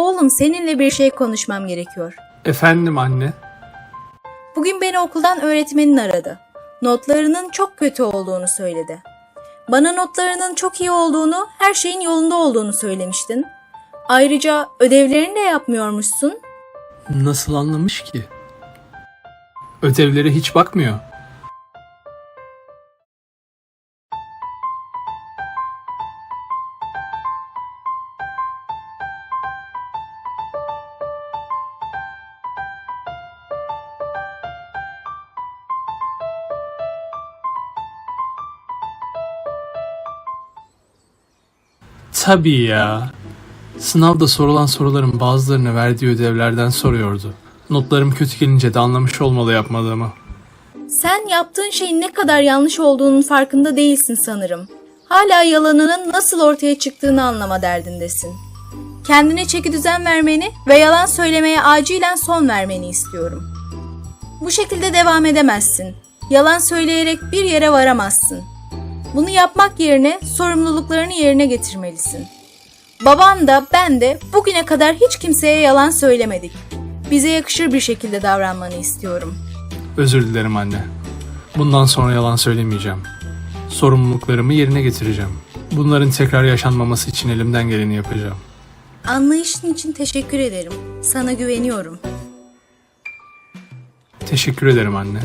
Oğlum seninle bir şey konuşmam gerekiyor. Efendim anne. Bugün beni okuldan öğretmenin aradı. Notlarının çok kötü olduğunu söyledi. Bana notlarının çok iyi olduğunu, her şeyin yolunda olduğunu söylemiştin. Ayrıca ödevlerini de yapmıyormuşsun. Nasıl anlamış ki? Ödevlere hiç bakmıyor. Tabii ya. Sınavda sorulan soruların bazılarını verdiği ödevlerden soruyordu. Notlarım kötü gelince de anlamış olmalı yapmadığımı. Sen yaptığın şeyin ne kadar yanlış olduğunun farkında değilsin sanırım. Hala yalanının nasıl ortaya çıktığını anlama derdindesin. Kendine çeki düzen vermeni ve yalan söylemeye acilen son vermeni istiyorum. Bu şekilde devam edemezsin. Yalan söyleyerek bir yere varamazsın. Bunu yapmak yerine sorumluluklarını yerine getirmelisin. Babam da ben de bugüne kadar hiç kimseye yalan söylemedik. Bize yakışır bir şekilde davranmanı istiyorum. Özür dilerim anne. Bundan sonra yalan söylemeyeceğim. Sorumluluklarımı yerine getireceğim. Bunların tekrar yaşanmaması için elimden geleni yapacağım. Anlayışın için teşekkür ederim. Sana güveniyorum. Teşekkür ederim anne.